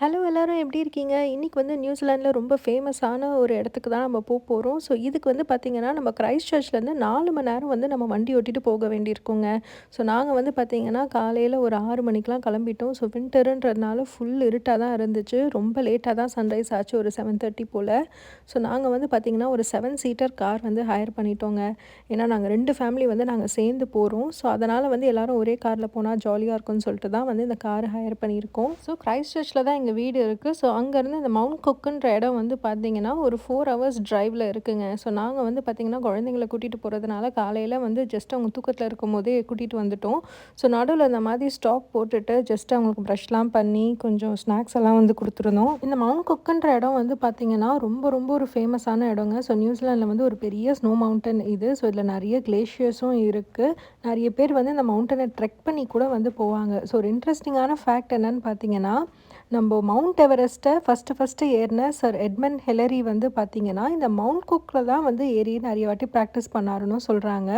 Hello எல்லாரும் எப்படி இருக்கீங்க? இன்னைக்கு வந்து நியூசிலாண்டில் ரொம்ப ஃபேமஸான ஒரு இடத்துக்கு தான் நம்ம போக போகிறோம் ஸோ இதுக்கு வந்து பார்த்திங்கன்னா நம்ம கிரைஸ்ட் சர்ச்லேருந்து நாலு மணி நேரம் வந்து நம்ம வண்டி ஓட்டிட்டு போக வேண்டியிருக்குங்க. ஸோ நாங்கள் வந்து பார்த்திங்கன்னா காலையில் ஒரு ஆறு மணிக்கெலாம் கிளம்பிட்டோம். ஸோ வின்டருன்றதுனால ஃபுல் இருட்டாக தான் இருந்துச்சு. ரொம்ப லேட்டாக தான் சன்ரைஸ் ஆச்சு. ஒரு செவன் தேர்ட்டி போல் ஸோ நாங்கள் வந்து பார்த்திங்கன்னா ஒரு செவன் சீட்டர் கார் வந்து ஹையர் பண்ணிட்டோங்க. ஏன்னா நாங்கள் ரெண்டு ஃபேமிலி வந்து நாங்கள் சேர்ந்து போகிறோம் ஸோ அதனால் வந்து எல்லாரும் ஒரே காரில் போனால் ஜாலியாக இருக்கும்னு சொல்லிட்டு தான் வந்து இந்த கார் ஹையர் பண்ணியிருக்கோம். ஸோ கிரைஸ்ட் சர்ச்சில் தான் எங்க வீடு இருக்குது ஸோ அங்கேருந்து இந்த மவுண்ட் குக்குன்ற இடம் வந்து பார்த்தீங்கன்னா, ஒரு ஃபோர் ஹவர்ஸ் ட்ரைவில் இருக்குங்க. ஸோ நாங்கள் வந்து பார்த்திங்கன்னா குழந்தைங்கள கூட்டிகிட்டு போகிறதுனால காலையில் வந்து ஜஸ்ட் அவங்க தூக்கத்தில இருக்கும்போதே கூட்டிகிட்டு வந்துட்டோம். ஸோ நடுவில் இந்த மாதிரி ஸ்டாப் போட்டுட்டு ஜஸ்ட் அவங்களுக்கு ப்ரஷ்லாம் பண்ணி கொஞ்சம் ஸ்நாக்ஸ் எல்லாம் வந்து கொடுத்துருந்தோம் இந்த மவுண்ட் குக்குன்ற இடம் வந்து பார்த்திங்கன்னா ரொம்ப ரொம்ப ஒரு ஃபேமஸான இடங்க. ஸோ நியூசிலாண்டில் வந்து ஒரு பெரிய ஸ்னோ மவுண்டன் இது. ஸோ இதில் நிறைய கிளேஷியர்ஸும் இருக்குது நிறைய பேர் வந்து இந்த மவுண்டனை ட்ரெக் பண்ணி கூட வந்து போவாங்க. ஸோ ஒரு இன்ட்ரெஸ்டிங்கான ஃபேக்ட் என்னன்னு பார்த்தீங்கன்னா, நம்ம மவுண்ட் எவரெஸ்ட்டை ஃபஸ்ட்டு ஃபஸ்ட்டு ஏறின சர் எட்மண்ட் ஹெலரி வந்து பார்த்திங்கன்னா இந்த மவுண்ட் குக்கில் தான் வந்து ஏறி நிறைய வாட்டி ப்ராக்டிஸ் பண்ணாருன்னு சொல்கிறாங்க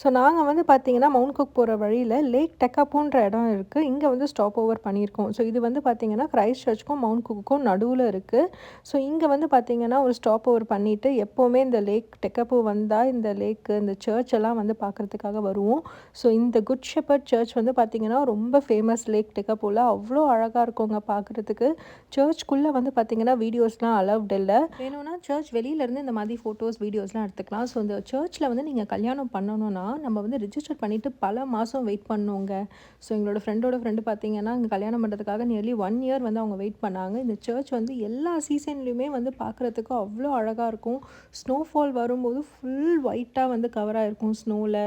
ஸோ நாங்கள் வந்து பார்த்திங்கன்னா மவுண்ட் குக் போகிற வழியில் லேக் டெக்காப்பூன்ற இடம் இருக்குது இங்கே வந்து ஸ்டாப் ஓவர் பண்ணியிருக்கோம். ஸோ இது வந்து பார்த்திங்கன்னா கிரைஸ்ட் சர்ச்சுக்கும், மவுண்ட் குக்குக்கும் நடுவில் இருக்குது ஸோ இங்கே வந்து பார்த்தீங்கன்னா, ஒரு ஸ்டாப் ஓவர் பண்ணிவிட்டு எப்போவுமே இந்த லேக் டெக்காப்பூ வந்தால் இந்த லேக்கு, இந்த சர்ச் எல்லாம் வந்து பார்க்கறதுக்காக வருவோம். ஸோ இந்த குட் ஷெப்பர்ட் சர்ச் வந்து பார்த்திங்கன்னா ரொம்ப ஃபேமஸ் லேக் டெக்காப்பூல. அவ்வளோ அழகாக இருக்குங்க பார்க்குறதுக்கு சர்ச்க்குள்ள வந்து பார்த்தீங்கன்னா, வீடியோஸ்லாம் அலவுட் இல்லை வேணும்னா சர்ச் வெளியிலேருந்து இந்த மாதிரி ஃபோட்டோஸ், வீடியோஸ்லாம் எடுத்துக்கலாம். ஸோ இந்த சர்ச்சில் வந்து நீங்கள் கல்யாணம் பண்ணணும்னா, நம்ம வந்து ரிஜிஸ்டர் பண்ணிவிட்டு பல மாதம் வெயிட் பண்ணுவோங்க ஸோ எங்களோட ஃப்ரெண்டோட ஃப்ரெண்டு பார்த்தீங்கன்னா, இங்கே கல்யாணம் பண்ணுறதுக்காக நியர்லி ஒன் இயர் வந்து அவங்க வெயிட் பண்ணாங்க. இந்த சர்ச் வந்து எல்லா சீசன்லேயுமே வந்து பார்க்கறதுக்கு அவ்வளோ அழகாக இருக்கும். ஸ்னோஃபால் வரும்போது ஃபுல் ஒயிட்டாக வந்து கவராக இருக்கும் ஸ்னோவில்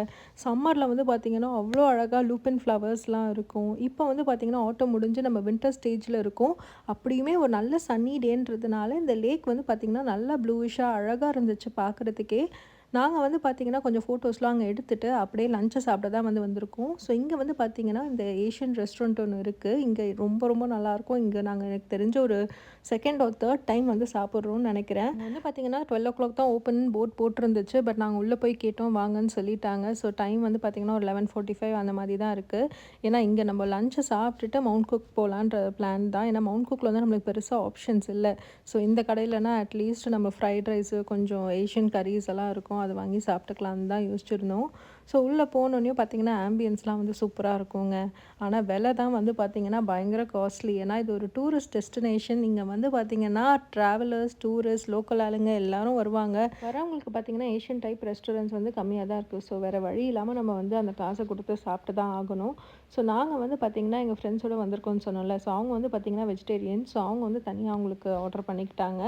சம்மரில் வந்து பார்த்தீங்கன்னா, அவ்வளோ அழகாக லூபின் ஃப்ளவர்ஸ்லாம் இருக்கும். இப்போ வந்து பார்த்தீங்கன்னா, ஆட்டம் முடிஞ்சு நம்ம வின்டர் ஸ்டேஜில் இருக்கும் அப்படியுமே ஒரு நல்ல சன்னி டேன்றதுனால இந்த லேக் வந்து பார்த்தீங்கன்னா, நல்லா ப்ளூவிஷாக அழகா இருந்துச்சு பார்க்கறதுக்கே. நாங்கள் வந்து பார்த்திங்கன்னா கொஞ்சம் ஃபோட்டோஸ்லாம் அங்கே எடுத்துகிட்டு அப்படியே லஞ்சை சாப்பிட தான் வந்து வந்திருக்கோம். ஸோ இங்கே வந்து பார்த்திங்கன்னா இந்த ஏஷியன் ரெஸ்டாரண்ட் ஒன்று இருக்குது இங்கே ரொம்ப ரொம்ப நல்லாயிருக்கும். இங்கே நாங்கள் எனக்கு தெரிஞ்ச ஒரு செகண்ட் ஆர் தேர்ட் டைம் வந்து சாப்பிட்றோம்னு நினைக்கிறேன் வந்து பார்த்திங்கன்னா டுவெல் ஓ கிளாக் தான் ஓப்பன் போர்ட் போட்டிருந்துச்சு. பட் நாங்கள் உள்ளே போய் கேட்டோம் வாங்கன்னு சொல்லிட்டாங்க. ஸோ டைம் வந்து பார்த்திங்கன்னா ஒரு 11:45 அந்த மாதிரி தான் இருக்குது ஏன்னா இங்கே நம்ம லஞ்சை சாப்பிட்டுட்டு மவுண்ட் குக் போகலான்ற பிளான் தான். ஏன்னா மவுண்ட் குக்கில் வந்து நம்மளுக்கு பெருசாக ஆப்ஷன்ஸ் இல்லை ஸோ இந்த கடையிலனா அட்லீஸ்ட் நம்ம ஃப்ரைட் ரைஸு, கொஞ்சம் ஏஷியன் கரீஸ் எல்லாம் இருக்கும். அதை வாங்கி சாப்பிட்டுக்கலான்னு தான் யோசிச்சிருந்தோம். ஸோ உள்ளே போனோன்னே பார்த்தீங்கன்னா, ஆம்பியன்ஸ்லாம் வந்து சூப்பராக இருக்குங்க. ஆனால் விலை தான் வந்து பார்த்தீங்கன்னா, பயங்கர காஸ்ட்லி. ஏன்னா இது ஒரு டூரிஸ்ட் டெஸ்டினேஷன். இங்கே வந்து பார்த்தீங்கன்னா, ட்ராவலர்ஸ் டூரிஸ்ட், லோக்கல் ஆளுங்க எல்லாரும் வருவாங்க. வரவங்களுக்கு பார்த்தீங்கன்னா, ஏஷியன் டைப் ரெஸ்டாரண்ட்ஸ் வந்து கம்மியாக தான் இருக்குது ஸோ வேறு வழி இல்லாமல் நம்ம வந்து அந்த காசை கொடுத்து சாப்பிட்டு தான் ஆகணும். ஸோ நாங்கள் வந்து பார்த்திங்கன்னா எங்கள் ஃப்ரெண்ட்ஸோட வந்திருக்கோம்னு சொன்னோம்ல. ஸோ அவங்க வந்து பார்த்திங்கன்னா வெஜிடேரியன். ஸோ அவங்க வந்து தனியாக அவங்களுக்கு ஆர்டர் பண்ணிக்கிட்டாங்க.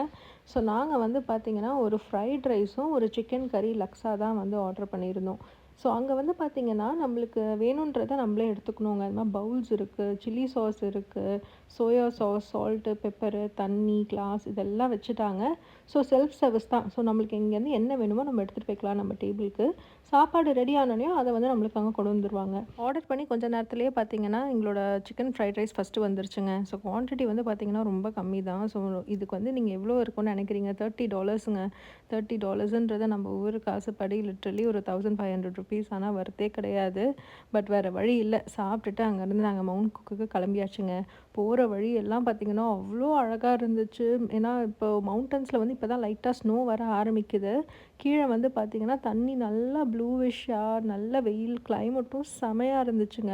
ஸோ நாங்கள் வந்து பார்த்திங்கன்னா ஒரு ஃப்ரைட் ரைஸும், ஒரு சிக்கன் கறி லக்ஸா தான் வந்து ஆர்டர் பண்ணியிருந்தோம். ஸோ அங்கே வந்து பார்த்தீங்கன்னா, நம்மளுக்கு வேணுன்றத நம்மளே எடுத்துக்கணுங்க. அது மாதிரி பவுல்ஸ் இருக்குது சில்லி சாஸ் இருக்குது சோயா சாஸ், சால்ட்டு, பெப்பரு, தண்ணி, கிளாஸ் இதெல்லாம் வச்சுட்டாங்க. ஸோ செல்ஃப் சர்வீஸ் தான். ஸோ நம்மளுக்கு இங்கேருந்து என்ன வேணுமோ நம்ம எடுத்துகிட்டு போய்க்கலாம் நம்ம டேபிளுக்கு. சாப்பாடு ரெடி ஆனோனயும் அதை வந்து நம்மளுக்கு அங்கே கொண்டு வந்துருவாங்க. ஆர்டர் பண்ணி கொஞ்ச நேரத்துலேயே பார்த்தீங்கன்னா, எங்களோட சிக்கன் ஃப்ரைட் ரைஸ் ஃபஸ்ட்டு வந்துருச்சுங்க. ஸோ குவான்டிட்டி வந்து பார்த்தீங்கன்னா, ரொம்ப கம்மி தான். ஸோ இதுக்கு வந்து நீங்கள் எவ்வளோ இருக்கும்னு நினைக்கிறீங்க தேர்ட்டி டாலர்ஸுங்க தேர்ட்டி டாலர்ஸுன்றதை நம்ம ஊர் காசுப்படி லிட்ரலி ஒரு தௌசண்ட் ஃபைவ் ஹண்ட்ரட் ₹1500 ஆனால் வரதே கிடையாது. பட் வேறு வழி இல்லை சாப்பிட்டுட்டு அங்கேருந்து நாங்கள் மவுண்ட் குக்குக்கு கிளம்பியாச்சுங்க. போகிற வழி எல்லாம் பார்த்திங்கன்னா அவ்வளோ அழகாக இருந்துச்சு. ஏன்னா இப்போ மவுண்டன்ஸில் வந்து இப்போ தான் லைட்டாக ஸ்னோ வர ஆரம்பிக்குது. கீழே வந்து பார்த்திங்கன்னா தண்ணி நல்லா ப்ளூவிஷ்ஷா நல்ல வெயில் கிளைமேட்டும் செமையாக இருந்துச்சுங்க.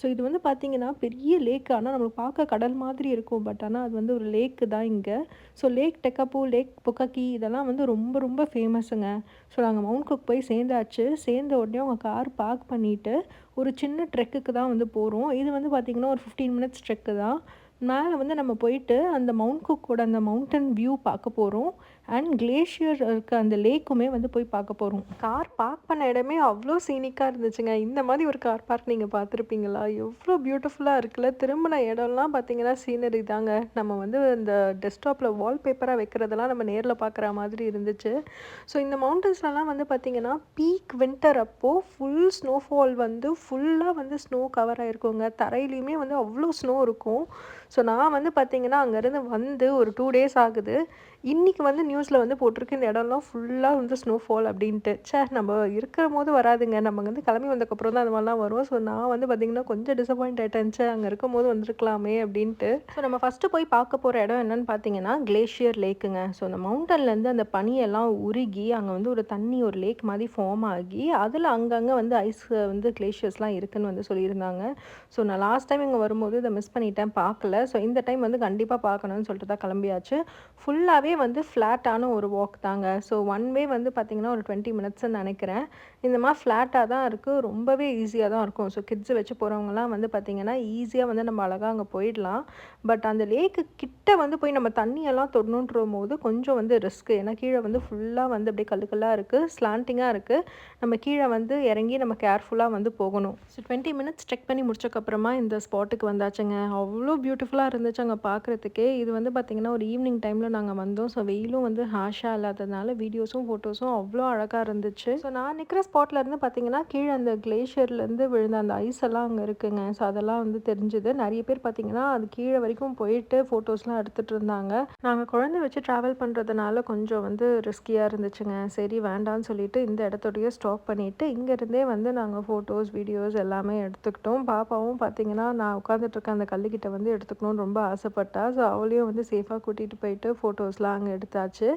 ஸோ இது வந்து பார்த்தீங்கன்னா, பெரிய லேக். ஆனால் நம்மளுக்கு பார்க்க கடல் மாதிரி இருக்கும். பட் ஆனால் அது வந்து ஒரு லேக்கு தான் இங்கே so lake Tekapo, lake Pukaki இதெல்லாம் வந்து ரொம்ப ரொம்ப ஃபேமஸுங்க. ஸோ நாங்கள் மவுண்ட் குக் போய் சேர்ந்தாச்சு. சேர்ந்த உடனே அவங்க கார் பார்க் பண்ணிவிட்டு ஒரு சின்ன ட்ரெக்குக்கு தான் வந்து போகிறோம் இது வந்து பார்த்திங்கன்னா ஒரு 15 மினிட்ஸ் ட்ரெக்கு தான். மேலே வந்து நம்ம போயிட்டு அந்த மவுண்ட் குக்கோட அந்த மவுண்டன் வியூ பார்க்க போகிறோம் அண்ட் கிளேஷியர் இருக்க அந்த லேக்குமே வந்து போய் பார்க்க போகிறோம் கார் பார்க் பண்ண இடமே அவ்வளோ சீனிக்காக இருந்துச்சுங்க. இந்த மாதிரி ஒரு கார் பார்க் நீங்கள் பார்த்துருப்பீங்களா? எவ்வளோ பியூட்டிஃபுல்லாக இருக்குல்ல. திரும்பின இடம்லாம் பார்த்தீங்கன்னா, சீனரி தாங்க. நம்ம வந்து இந்த டெஸ்க்டாப்பில் வால்பேப்பராக வைக்கிறதெல்லாம் நம்ம நேரில் பார்க்குற மாதிரி இருந்துச்சு. ஸோ இந்த மவுண்டன்ஸ்லலாம் வந்து பார்த்தீங்கன்னா, பீக் வின்டர் அப்போது ஃபுல் ஸ்னோஃபால் வந்து ஃபுல்லாக வந்து ஸ்னோ கவர் ஆகிருக்குங்க தரையிலையுமே வந்து அவ்வளோ ஸ்னோ இருக்கும். ஸோ நான் வந்து பார்த்திங்கன்னா அங்கேருந்து வந்து ஒரு டூ டேஸ் ஆகுது இன்றைக்கி வந்து நியூஸில் வந்து போட்டிருக்கு. இந்த இடம்லாம் ஃபுல்லாக வந்து ஸ்னோஃபால் அப்படின்ட்டு. சே நம்ம இருக்கிற போது வராதுங்க. நம்ம வந்து கிளம்பி வந்ததுக்கப்புறம் தான் அந்த மாதிரிலாம் வரும். ஸோ நான் வந்து பார்த்திங்கன்னா கொஞ்சம் டிசப்பாயிண்ட் சே அங்கே இருக்கும் போது வந்திருக்கலாமே அப்படின்ட்டு. ஸோ நம்ம ஃபஸ்ட்டு போய் பார்க்க போகிற இடம் என்னென்னு பார்த்தீங்கன்னா கிளேஷியர் லேக்குங்க ஸோ அந்த மவுண்டன்லேருந்து அந்த பனியெல்லாம் உருகி அங்கே வந்து ஒரு தண்ணி ஒரு லேக் மாதிரி ஃபார்ம் ஆகி அதில் அங்கங்கே வந்து ஐஸ் வந்து கிளேஷியர்ஸ்லாம் இருக்குதுன்னு வந்து சொல்லியிருந்தாங்க. ஸோ நான் லாஸ்ட் டைம் இங்கே வரும்போது இதை மிஸ் பண்ணிட்டேன். பார்க்கல. ஸோ இந்த டைம் வந்து கண்டிப்பாக பார்க்கணும்னு சொல்லிட்டு தான் கிளம்பியாச்சு. ஃபுல்லாகவே வந்து ஃப்ளாட்டான ஒரு வாக் தாங்க. ஸோ ஒன் வே வந்து பார்த்திங்கன்னா ஒரு டுவெண்ட்டி மினிட்ஸ்ன்னு நினைக்கிறேன். இந்த மாதிரி ஃப்ளாட்டாக தான் இருக்குது ரொம்பவே ஈஸியாக தான் இருக்கும். ஸோ கிட்ஸை வச்சு போகிறவங்கலாம் வந்து பார்த்திங்கன்னா ஈஸியாக வந்து நம்ம அழகாக அங்கே போயிடலாம். பட் அந்த லேக்கு கிட்ட வந்து போய் நம்ம தண்ணியெல்லாம் தொடணுன்ற போது கொஞ்சம் வந்து ரிஸ்க்கு ஏன்னா கீழே வந்து ஃபுல்லாக வந்து அப்படியே கல்லுக்கல்லாக இருக்குது ஸ்லாண்டிங்காக இருக்குது நம்ம கீழே வந்து இறங்கி நம்ம கேர்ஃபுல்லாக வந்து போகணும். ஸோ டுவெண்ட்டி மினிட்ஸ் செக் பண்ணி முடிச்சக்கப்புறமா இந்த ஸ்பாட்டுக்கு வந்தாச்சுங்க. அவ்வளோ பியூட்டிஃபுல்லாக இருந்துச்சு அங்கே பார்க்குறதுக்கே இது வந்து பார்த்திங்கன்னா ஒரு ஈவினிங் டைமில் நாங்கள் வந்தோம். ஸோ வெயிலும் வந்து ஹாஷாக இல்லாததுனால வீடியோஸும் ஃபோட்டோஸும் அவ்வளோ அழகாக இருந்துச்சு. ஸோ நான் நிற்கிற ஸ்பாட்டில் இருந்து பார்த்தீங்கன்னா கீழே அந்த கிளேஷியர்லேருந்து விழுந்த அந்த ஐஸ் எல்லாம் அங்கே இருக்குங்க. ஸோ அதெல்லாம் வந்து தெரிஞ்சுது. நிறைய பேர் பார்த்தீங்கன்னா அது கீழே வரைக்கும் போயிட்டு ஃபோட்டோஸ்லாம் எடுத்துகிட்டு இருந்தாங்க. நாங்கள் குழந்தை வச்சு ட்ராவல் பண்ணுறதுனால கொஞ்சம் வந்து ரிஸ்கியாக இருந்துச்சுங்க. சரி வேண்டாம்னு சொல்லிட்டு இந்த இடத்தோடய ஸ்டாப் பண்ணிவிட்டு இங்கேருந்தே வந்து நாங்கள் ஃபோட்டோஸ் வீடியோஸ் எல்லாமே எடுத்துக்கிட்டோம். பாப்பாவும் பார்த்தீங்கன்னா நான் உட்காந்துட்டு இருக்க அந்த கல்லுக்கிட்ட வந்து எடுத்துக்கணும்னு ரொம்ப ஆசைப்பட்டா. ஸோ அவளையும் வந்து சேஃபாக கூட்டிகிட்டு போயிட்டு ஃபோட்டோஸ்லாம் லாங் எடுத்தாச்சு.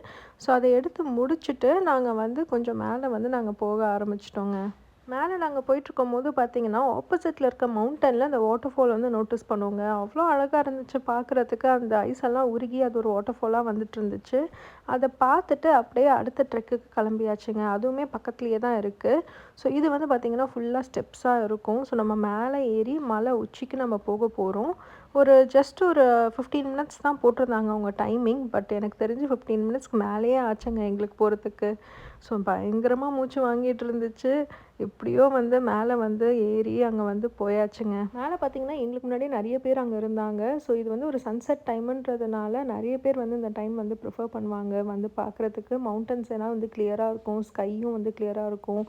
ஸோ அதை எடுத்து முடிச்சுட்டு நாங்கள் வந்து கொஞ்சம் மேலே வந்து நாங்கள் போக ஆரம்பிச்சிட்டோங்க. மேலே நாங்கள் போயிட்டுருக்கும் போது பார்த்தீங்கன்னா ஆப்போசிட்டில் இருக்க மவுண்டனில் அந்த வாட்டர் ஃபால் வந்து நோட்டீஸ் பண்ணுவோங்க. அவ்வளோ அழகாக இருந்துச்சு பார்க்குறதுக்கு. அந்த ஐஸ் எல்லாம் உருகி அது ஒரு வாட்டர் ஃபாலாக வந்துட்டு இருந்துச்சு அதை பார்த்துட்டு அப்படியே அடுத்த ட்ரெக்குக்கு கிளம்பியாச்சுங்க. அதுவுமே பக்கத்துலேயே தான் இருக்குது ஸோ இது வந்து பார்த்திங்கன்னா ஃபுல்லாக ஸ்டெப்ஸாக இருக்கும். ஸோ நம்ம மேலே ஏறி மலை உச்சிக்கு நம்ம போக போகிறோம் ஒரு ஜஸ்ட் ஒரு ஃபிஃப்டீன் மினிட்ஸ் தான் போட்டிருந்தாங்க அவங்க டைமிங் பட் எனக்கு தெரிஞ்சு ஃபிஃப்டீன் மினிட்ஸ்க்கு மேலேயே ஆச்சுங்க எங்களுக்கு போகிறதுக்கு ஸோ பயங்கரமாக மூச்சு வாங்கிட்டு இருந்துச்சு. எப்படியோ வந்து மேலே வந்து ஏறி அங்கே வந்து போயாச்சுங்க. மேலே பார்த்தீங்கன்னா எங்களுக்கு முன்னாடி நிறைய பேர் அங்கே இருந்தாங்க. ஸோ இது வந்து ஒரு சன்செட் டைமுன்றதுனால நிறைய பேர் வந்து இந்த டைம் வந்து ப்ரிஃபர் பண்ணுவாங்க. வந்து பார்க்குறதுக்கு மவுண்டன்ஸ் எல்லாம் வந்து கிளியராக இருக்கும். ஸ்கையும் வந்து கிளியராக இருக்கும்.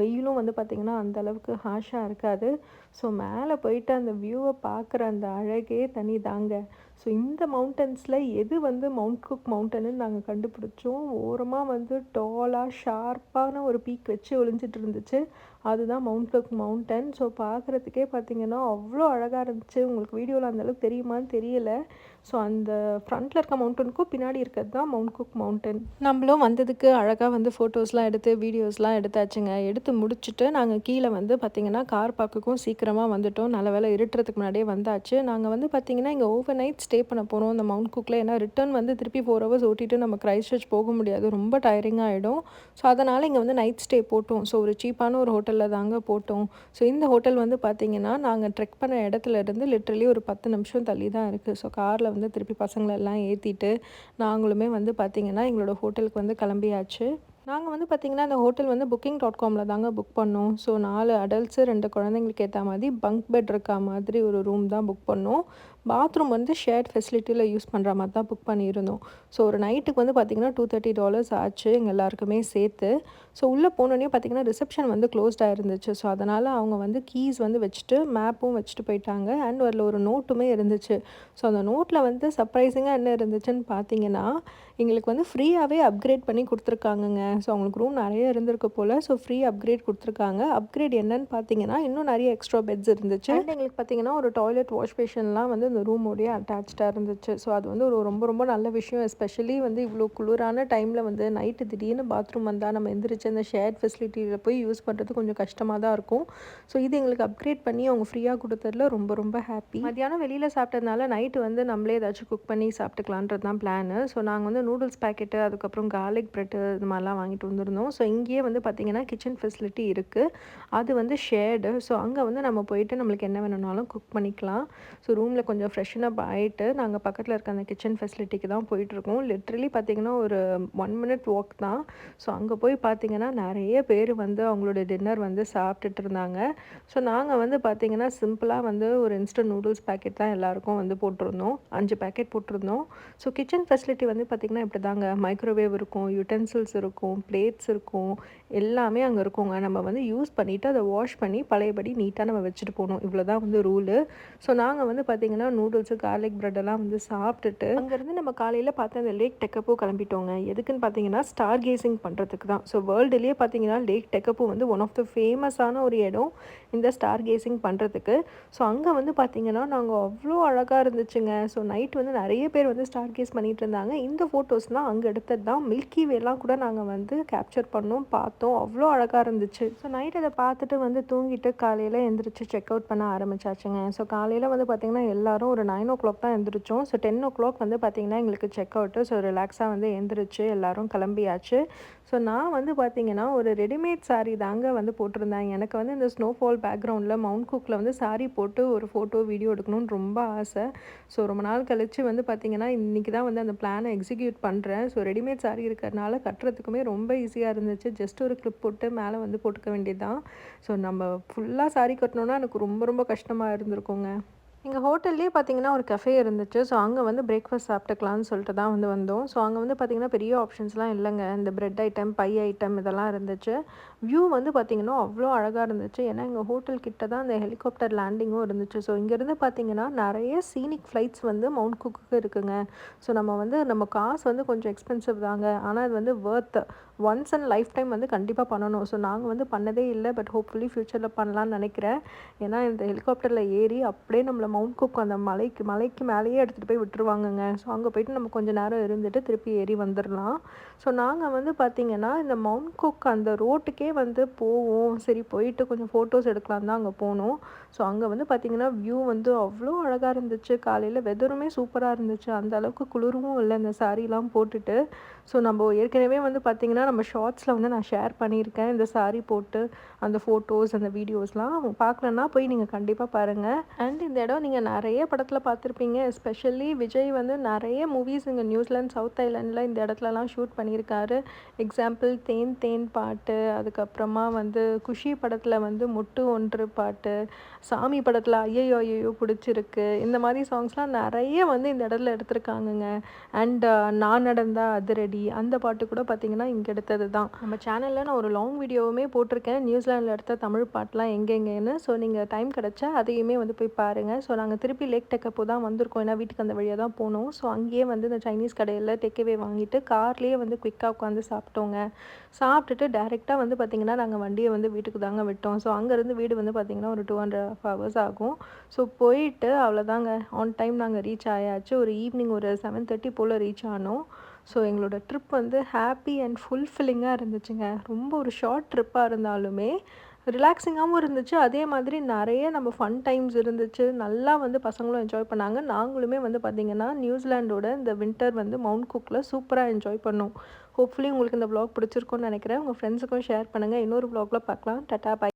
வெயிலும் வந்து பார்த்திங்கன்னா அந்த அளவுக்கு ஹாஷாக இருக்காது. ஸோ மேலே போயிட்டு அந்த வியூவை பார்க்குற அந்த அழகே தனி தாங்க. ஸோ இந்த மவுண்டன்ஸில் எது வந்து மவுண்ட் குக் மவுண்டன்னு நாங்கள் கண்டுபிடிச்சோம். ஓரமாக வந்து டாலாக ஷார்ப்பான ஒரு பீக் வச்சு ஒளிஞ்சிட்டு இருந்துச்சு. அதுதான் மவுண்ட் குக் மவுண்டன் ஸோ பார்க்குறதுக்கே பார்த்திங்கன்னா அவ்வளோ அழகாக இருந்துச்சு. உங்களுக்கு வீடியோவில் அந்தளவுக்கு தெரியுமான்னு தெரியல. ஸோ அந்த ஃப்ரண்ட்டில் இருக்க மவுண்டனுக்கும் பின்னாடி இருக்கிறது தான் மவுண்ட் குக் மவுண்டன் நம்மளும் வந்ததுக்கு அழகாக வந்து ஃபோட்டோஸ்லாம் எடுத்து வீடியோஸ்லாம் எடுத்தாச்சுங்க. எடுத்து முடிச்சுட்டு நாங்கள் கீழே வந்து பார்த்திங்கன்னா கார் பார்க்குக்கும் சீக்கிரமாக வந்துட்டோம். நல்ல வேலை இருட்டுறதுக்கு முன்னாடியே வந்தாச்சு. நாங்கள் வந்து பார்த்திங்கன்னா இங்கே ஓவர் நைட் ஸ்டே பண்ண போகிறோம் அந்த மவுண்ட் குக்கில் ஏன்னா ரிட்டர்ன் வந்து திருப்பி ஃபோர் ஹவர்ஸ் ஓட்டிட்டு நம்ம கிரைஸ்ட் சர்ச் போக முடியாது. ரொம்ப டயரிங் ஆகிடும் ஸோ அதனால் இங்கே வந்து நைட் ஸ்டே போட்டோம். ஸோ ஒரு சீப்பான ஒரு ஹோட்டலில் தாங்க போட்டோம். ஸோ இந்த ஹோட்டல் வந்து பார்த்திங்கன்னா நாங்கள் ட்ரெக் பண்ண இடத்துல இருந்து லிட்ரலி ஒரு பத்து நிமிஷம் தள்ளி தான் இருக்குது ஸோ காரில் வந்து திருப்பி பசங்களெல்லாம் ஏற்றிட்டு நாங்களுமே வந்து பார்த்திங்கன்னா எங்களோட ஹோட்டலுக்கு வந்து கிளம்பியாச்சு. நாங்கள் வந்து பார்த்திங்கன்னா அந்த ஹோட்டல் வந்து புக்கிங் டாட் காமில் தாங்க புக் பண்ணோம். ஸோ நாலு அடல்ட்ஸு ரெண்டு குழந்தைங்களுக்கு ஏற்ற மாதிரி பங்க் பெட் இருக்கா மாதிரி ஒரு ரூம் தான் புக் பண்ணோம். பாத்ரூம் வந்து ஷேர்ட் ஃபெசிலிட்டியில் யூஸ் பண்ணுற மாதிரி தான் புக் பண்ணியிருந்தோம். ஸோ ஒரு நைட்டுக்கு வந்து பார்த்திங்கன்னா டூ தேர்ட்டி டாலர்ஸ் ஆச்சு. எங்கள் எல்லாருக்குமே சேர்த்து. ஸோ உள்ளே போனோடனே பார்த்திங்கன்னா ரிசப்ஷன் வந்து க்ளோஸ்டாக இருந்துச்சு ஸோ அதனால் அவங்க வந்து கீஸ் வந்து வச்சுட்டு மேப்பும் வச்சுட்டு போயிட்டாங்க. அண்ட் அதில் ஒரு நோட்டுமே இருந்துச்சு. ஸோ அந்த நோட்டில் வந்து சர்ப்ரைசிங்காக என்ன இருந்துச்சுன்னு பார்த்தீங்கன்னா எங்களுக்கு வந்து ஃப்ரீயாகவே அப்கிரேட் பண்ணி கொடுத்துருக்காங்கங்க. ஸோ அவங்களுக்கு ரூம் நிறைய இருந்திருக்கு போல். ஸோ ஃப்ரீ அப்கிரேட் கொடுத்துருக்காங்க. அப்கிரேட் என்னன்னு பார்த்தீங்கன்னா இன்னும் நிறைய எக்ஸ்ட்ரா பெட்ஸ் இருந்துச்சு. அண்ட் எங்களுக்கு பார்த்தீங்கன்னா ஒரு டாய்லெட் வாஷ் பேஷன்லாம் வந்து இந்த ரூமோடைய அட்டாச்சாக இருந்துச்சு. ஸோ அது வந்து ஒரு ரொம்ப ரொம்ப நல்ல விஷயம். எஸ்பெஷலி வந்து இவ்வளோ குளிரான டைமில் வந்து நைட்டு திடீர்னு பாத்ரூம் வந்தால் நம்ம எந்திரிச்சு அந்த ஷேர் ஃபெசிலிட்டியில் போய் யூஸ் பண்ணுறது கொஞ்சம் கஷ்டமாக தான் இருக்கும். ஸோ இது எங்களுக்கு அப்கிரேட் பண்ணி அவங்க ஃப்ரீயாக கொடுத்ததுல ரொம்ப ரொம்ப ஹாப்பி மத்தியானம் வெளியில் சாப்பிட்டதுனால நைட்டு வந்து நம்மளே ஏதாச்சும் குக் பண்ணி சாப்பிட்டுக்கலான்றது தான் பிளானு ஸோ நாங்கள் வந்து நூடுல்ஸ் பேக்கெட்டு அதுக்கப்புறம் கார்லிக் ப்ரெட்டு இது மாதிரிலாம் வாங்கிட்டு வந்திருந்தோம். ஸோ இங்கேயே வந்து பார்த்திங்கன்னா கிச்சன் ஃபெசிலிட்டி இருக்குது அது வந்து ஷேர்டு ஸோ அங்கே வந்து நம்ம போயிட்டு நம்மளுக்கு என்ன வேணும்னாலும் குக் பண்ணிக்கலாம். ஸோ ரூமில் கொஞ்சம் ஃப்ரெஷ்ஷன் அப் ஆகிட்டு நாங்கள் பக்கத்தில் இருக்க அந்த கிச்சன் ஃபெசிலிட்டிக்கு தான் போயிட்டுருக்கோம். லிட்ரலி பார்த்திங்கன்னா ஒரு ஒன் மினிட் வாக் தான். ஸோ அங்கே போய் பார்த்திங்கன்னா நிறைய பேர் வந்து அவங்களோட டின்னர் வந்து சாப்பிட்டுட்டு இருந்தாங்க. ஸோ நாங்கள் வந்து பார்த்திங்கன்னா சிம்பிளாக வந்து ஒரு இன்ஸ்டன்ட் நூடுல்ஸ் பேக்கெட் தான் எல்லாருக்கும் வந்து போட்டிருந்தோம். அஞ்சு பேக்கெட் போட்டிருந்தோம். ஸோ கிச்சன் ஃபெசிலிட்டி வந்து பார்த்திங்கன்னா இப்படி தாங்க மைக்ரோவேவ் இருக்கும் யூட்டென்சில்ஸ் இருக்கும் பிளேட்ஸ் இருக்கும். எல்லாமே அங்கே இருக்குங்க. நம்ம வந்து யூஸ் பண்ணிவிட்டு அதை வாஷ் பண்ணி பழையபடி நீட்டாக நம்ம வச்சுட்டு போகணும். இவ்வளோ தான் வந்து ரூலு ஸோ நாங்கள் வந்து பார்த்திங்கன்னா நூடுல்ஸு கார்லிக் ப்ரெட்டெல்லாம் வந்து சாப்பிட்டுட்டு அங்கேருந்து நம்ம காலையில் பார்த்து அந்த லேக் டெக்கப்போ கிளம்பிட்டோங்க. எதுக்குன்னு பார்த்தீங்கன்னா ஸ்டார் கேசிங் பண்ணுறதுக்கு தான். ஸோ வேர்ல்டுலேயே பார்த்தீங்கன்னா லேக் டெக்கப்போ வந்து ஒன் ஆஃப் த ஃபேமஸான ஒரு இடம் இந்த ஸ்டார் கேசிங் பண்ணுறதுக்கு ஸோ அங்கே வந்து பார்த்தீங்கன்னா நாங்கள் அவ்வளோ அழகாக இருந்துச்சுங்க. ஸோ நைட் வந்து நிறைய பேர் வந்து ஸ்டார் கேஸ் பண்ணிகிட்டு இருந்தாங்க. இந்த ஃபோட்டோஸ்லாம் அங்கே எடுத்தது தான். மில்கி வேலாம் கூட நாங்கள் வந்து கேப்சர் பண்ணோம் பார்த்தோம். அவ்வளோ அழகாக இருந்துச்சு. ஸோ நைட் அதை பார்த்துட்டு வந்து தூங்கிட்டு காலையில் எழுந்திரிச்சு செக் அவுட் பண்ண ஆரம்பிச்சாச்சுங்க. ஸோ காலையில் வந்து பார்த்திங்கன்னா எல்லாரும் ஒரு நைன் ஓ கிளாக் தான் எழுந்திரிச்சோம் ஸோ டென் ஓ கிளாக் வந்து பார்த்திங்கன்னா எங்களுக்கு செக் அவுட்டு ஸோ ரிலாக்ஸாக வந்து எழுந்திரிச்சு எல்லோரும் கிளம்பியாச்சு. ஸோ நான் வந்து பார்த்திங்கன்னா ஒரு ரெடிமேட் சாரீ தாங்க வந்து போட்டிருந்தேன். எனக்கு வந்து இந்த ஸ்னோஃபால் பேக்ரவுண்டில் மவுண்ட் குக்கில் வந்து சாரீ போட்டு ஒரு ஃபோட்டோ வீடியோ எடுக்கணும்னு ரொம்ப ஆசை. ஸோ ரொம்ப நாள் கழித்து வந்து பார்த்திங்கன்னா இன்றைக்கி தான் வந்து அந்த பிளானை எக்ஸிக்யூட் பண்ணுறேன் ஸோ ரெடிமேட் சாரீ இருக்கிறதுனால கட்டுறதுக்குமே ரொம்ப ஈஸியாக இருந்துச்சு. ஜஸ்ட் ஒரு கிளிப் போட்டு மேலே வந்து போட்டுக்க வேண்டியது தான் ஸோ நம்ம ஃபுல்லாக சாரீ கட்டணுன்னா எனக்கு ரொம்ப ரொம்ப கஷ்டமாக இருந்திருக்குங்க. எங்கள் ஹோட்டல்லே பார்த்தீங்கன்னா ஒரு கஃபே இருந்துச்சு. ஸோ அங்கே வந்து பிரேக்ஃபாஸ்ட் சாப்பிட்டுக்கலாம்னு சொல்லிட்டு தான் வந்து வந்தோம். ஸோ அங்கே வந்து பார்த்திங்கன்னா பெரிய ஆப்ஷன்ஸ்லாம் இல்லைங்க. இந்த பிரெட் ஐட்டம் பை ஐட்டம் இதெல்லாம் இருந்துச்சு. வியூ வந்து பார்த்திங்கன்னா அவ்வளோ அழகாக இருந்துச்சு. ஏன்னா எங்கள் ஹோட்டல் கிட்ட தான் அந்த ஹெலிகாப்டர் லேண்டிங்கும் இருந்துச்சு. ஸோ இங்கேருந்து பார்த்திங்கன்னா நிறைய சீனிக் ஃப்ளைட்ஸ் வந்து மவுண்ட் குக்கு இருக்குங்க. ஸோ நம்ம வந்து நம்ம காசு வந்து கொஞ்சம் எக்ஸ்பென்சிவ் தாங்க. ஆனால் அது வந்து worth once and lifetime வந்து கண்டிப்பாக பண்ணணும். ஸோ நாங்கள் வந்து பண்ணதே இல்லை பட் ஹோப்ஃபுல்லி ஃப்யூச்சரில் பண்ணலான்னு நினைக்கிறேன். ஏன்னா இந்த ஹெலிகாப்டரில் ஏறி அப்படியே நம்மளை மவுண்ட் குக் அந்த மலைக்கு மலைக்கு மேலேயே எடுத்துகிட்டு போய் விட்டுருவாங்கங்க. ஸோ அங்கே போயிட்டு நம்ம கொஞ்சம் நேரம் இருந்துட்டு திருப்பி ஏறி வந்துடலாம் ஸோ நாங்கள் வந்து பார்த்திங்கன்னா இந்த மவுண்ட் குக் அந்த ரோட்டுக்கே வந்து போவோம். சரி போயிட்டு கொஞ்சம் ஃபோட்டோஸ் எடுக்கலாம் தான் அங்கே போனோம். ஸோ அங்கே வந்து பார்த்திங்கன்னா வியூ வந்து அவ்வளோ அழகாக இருந்துச்சு. காலையில் வெதருமே சூப்பராக இருந்துச்சு. அந்த அளவுக்கு குளிரும் இல்லை இந்த சாரீலாம் போட்டுட்டு. ஸோ நம்ம ஏற்கனவே வந்து பார்த்திங்கன்னா நம்ம ஷார்ட்ஸில் வந்து நான் ஷேர் பண்ணியிருக்கேன். இந்த சாரீ போட்டு அந்த ஃபோட்டோஸ் அந்த வீடியோஸ்லாம் பார்க்கலன்னா போய் நீங்கள் கண்டிப்பாக பாருங்கள் அண்ட் இந்த இடம் நீங்கள் நிறைய படத்தில் பார்த்துருப்பீங்க. எஸ்பெஷலி விஜய் வந்து நிறைய மூவிஸ் இங்கே நியூசிலாந்து சவுத் ஐலாண்டில் இந்த இடத்துலலாம் ஷூட் பண்ணியிருக்காரு. எக்ஸாம்பிள் தேன் தேன் பாட்டு அதுக்கப்புறமா வந்து குஷி படத்தில் வந்து முட்டு ஒன்று பாட்டு சாமி படத்தில் ஐயோ ஐயோ பிடிச்சிருக்கு. இந்த மாதிரி சாங்ஸ்லாம் நிறைய வந்து இந்த இடத்துல எடுத்திருக்காங்கங்க. அண்ட் uh, நான் நடந்தா அதிரடி. அந்த பாட்டு கூட பார்த்திங்கன்னா இங்கே எடுத்தது தான் நம்ம சேனலில் நான் ஒரு லாங் வீடியோவுமே போட்டிருக்கேன். நியூசிலாண்டில் எடுத்த தமிழ் பாட்டெலாம் எங்கெங்கன்னு. ஸோ நீங்கள் டைம் கிடச்சா அதையுமே வந்து போய் பாருங்கள் ஸோ நாங்கள் திருப்பி லேக் டெக்கப்போ தான் வந்திருக்கோம். ஏன்னா வீட்டுக்கு அந்த வழியாக தான் போனோம். ஸோ அங்கேயே வந்து இந்த சைனீஸ் கடையில் டெக்கவே வாங்கிட்டு கார்லேயே வந்து குயிக்காக உட்காந்து சாப்பிட்டோங்க. சாப்பிட்டுட்டு டேரெக்டாக வந்து பார்த்திங்கன்னா நாங்கள் வண்டியை வந்து வீட்டுக்கு தாங்க விட்டோம். ஸோ அங்கேருந்து வீடு வந்து பார்த்திங்கன்னா ஒரு டூ ஹண்ட்ரட் ஆஃப் ஹவர்ஸ் ஆகும். ஸோ போயிட்டு அவ்வளோதாங்க ஆன் டைம் நாங்கள் ரீச் ஆயாச்சு. ஒரு ஈவினிங் ஒரு செவன் தேர்ட்டி போல் ரீச் ஆனோம். ஸோ எங்களோட ட்ரிப் வந்து ஹாப்பி அண்ட் ஃபுல்ஃபில்லிங்காக இருந்துச்சுங்க. ரொம்ப ஒரு ஷார்ட் ட்ரிப்பாக இருந்தாலுமே ரிலாக்ஸிங்காகவும் இருந்துச்சு. அதே மாதிரி நிறைய நம்ம ஃபன் டைம்ஸ் இருந்துச்சு. நல்லா வந்து பசங்களும் என்ஜாய் பண்ணாங்க. நாங்களுமே வந்து பார்த்திங்கன்னா நியூசிலாண்டோட இந்த வின்டர் வந்து மவுண்ட் குக்கில் சூப்பராக என்ஜாய் பண்ணோம். ஹோப்ஃபுல்லி உங்களுக்கு இந்த வ்ளாக் பிடிச்சிருக்கும்னு நினைக்கிறேன். உங்கள் ஃப்ரெண்ட்ஸுக்கும் ஷேர் பண்ணுங்கள் இன்னொரு வ்ளாகில் பார்க்கலாம். Ta-ta by